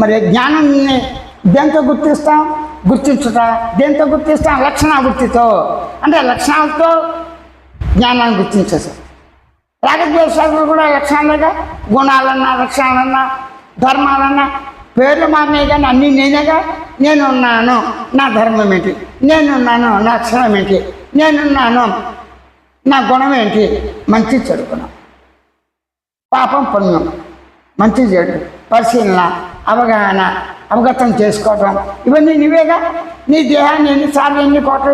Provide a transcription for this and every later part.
మరి జ్ఞానాన్ని దేంతో గుర్తిస్తాం? గుర్తించుట దేంతో గుర్తిస్తాం? లక్షణ గుర్తితో అంటే లక్షణాలతో జ్ఞానాన్ని గుర్తించేసాం రాగద్వేషాలు కూడా లక్షణాలుగా? గుణాలన్నా లక్షణాలన్నా ధర్మాలన్నా. పేర్లు మారినాయి కానీ అన్నీ నేనేగా? నేనున్నాను. నా ధర్మం ఏంటి? నేనున్నాను. నా లక్షణం ఏంటి? నేనున్నాను. నా గుణం ఏంటి? మంచి చెడుకున్నాం పాపం పుణ్యం. మంచి చెడు. పరిశీలన. అవగాహన అవగతం చేసుకోవటం. ఇవన్నీ నీవేగా నీ దేహాన్ని ఎన్నిసార్లు ఎన్ని కోట్లు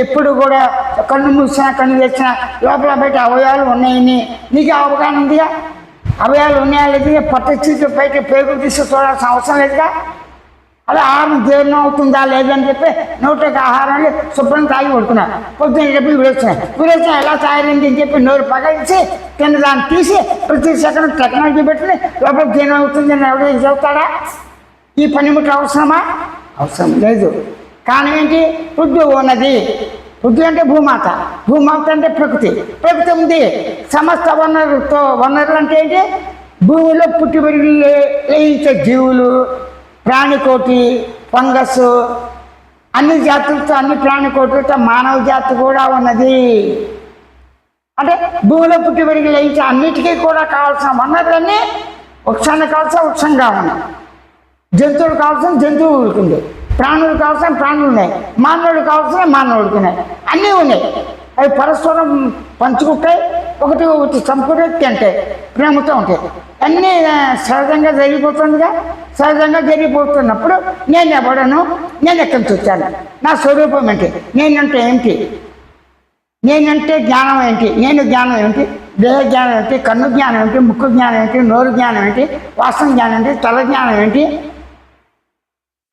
ఎప్పుడు కూడా కన్ను మూసినా కన్ను తెచ్చినా లోపల బయట అవయవాలు ఉన్నాయని నీకు అవగాహన ఉందిగా? అవయవాలు ఉన్నాయా లేదు పట్ట చీట్లు బయట పేగులు తీసి చూడాల్సిన అవసరం లేదుగా? అలా ఆహారం జీర్ణం అవుతుందా లేదని చెప్పి నోటికి ఆహారాన్ని శుభ్రం తాగి పడుకున్నా. పొద్దున్న చెప్పి విడొచ్చినాయి విడొచ్చినా ఎలా తయారైంది అని చెప్పి నోరు పగలిసి కింద దాన్ని తీసి ప్రతి సెకండ్ టెక్నాలజీ పెట్టి లోపల జీర్ణం అవుతుంది అని ఎవడో చెబుతాడా? ఈ పనిముట్లు అవసరమా? అవసరం లేదు. కానీ ఏంటి? పృథ్వీ ఉన్నది. పృథ్వీ అంటే భూమాత. భూమాత అంటే ప్రకృతి. ప్రకృతి ఉంది. సమస్త వనరుతో వనరులు అంటే ఏంటి? భూమిలో పుట్టి పెరిగి జీవులు ప్రాణికోటి ఫంగస్ అన్ని జాతులతో అన్ని ప్రాణికోటులతో మానవ జాతి కూడా ఉన్నది. అంటే భూమిలో పుట్టి పెరిగి లేచి అన్నిటికీ కూడా కావాల్సిన వనరులన్నీ వృక్షాన్ని కావాల్సిన వృక్షం కావాలి జంతువులు కావాల్సిన జంతువులకు ఉంది ప్రాణులు కావాల్సిన ప్రాణులు ఉన్నాయి. మానవుడు కావాల్సిన మానవుడికి ఉన్నాయి. అన్నీ ఉన్నాయి. అవి పరస్పరం పంచుకుంటాయి. ఒకటి ఒకటి చంపుకుంటే తింటాయి. ప్రేమతో ఉంటాయి. అన్నీ సహజంగా జరిగిపోతుందిగా సహజంగా జరిగిపోతున్నప్పుడు నేను ఎవడను నేను ఎక్కడి నుంచి వచ్చాను నా స్వరూపం ఏంటి నేనంటే ఏంటి నేనంటే జ్ఞానం ఏంటి నేను జ్ఞానం ఏంటి దేహ జ్ఞానం ఏంటి కన్ను జ్ఞానం ఏంటి ముక్కు జ్ఞానం ఏంటి నోరు జ్ఞానం ఏంటి వాసన జ్ఞానం ఏంటి తల జ్ఞానం ఏంటి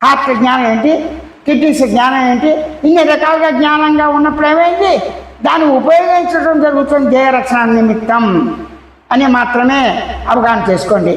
హార్ట్ జ్ఞానం ఏంటి కిడ్నీస్ జ్ఞానం ఏంటి ఇన్ని రకాలుగా జ్ఞానంగా ఉన్నప్పుడు ఏమైంది దాన్ని ఉపయోగించడం జరుగుతుంది దేహ రక్షణ నిమిత్తం అని మాత్రమే అవగాహన చేసుకోండి.